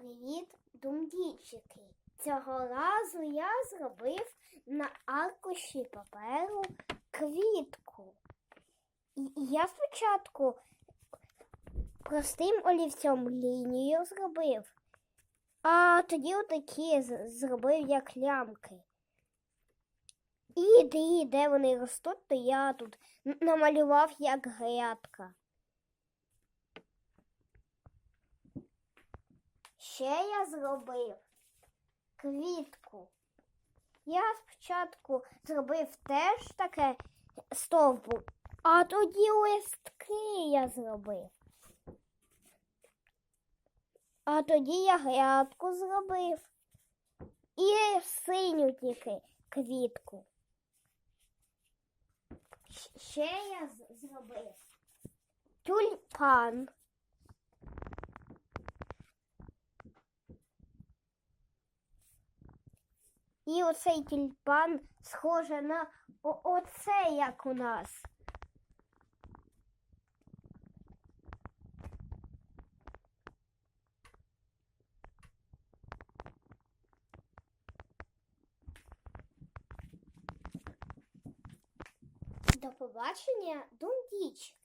Привіт, думдійчики! Цього разу я зробив на аркуші паперу квітку. І я спочатку простим олівцем лінію зробив, а тоді отакі зробив як лямки. І де, де вони ростуть, то я тут намалював як грядка. Ще я зробив квітку. Я спочатку зробив теж таке стовбу, а тоді листки я зробив. А тоді я грядку зробив і синю тільки квітку. Ще я зробив тюльпан. І оцей тюльпан схоже на оце, як у нас. До побачення, думдічки.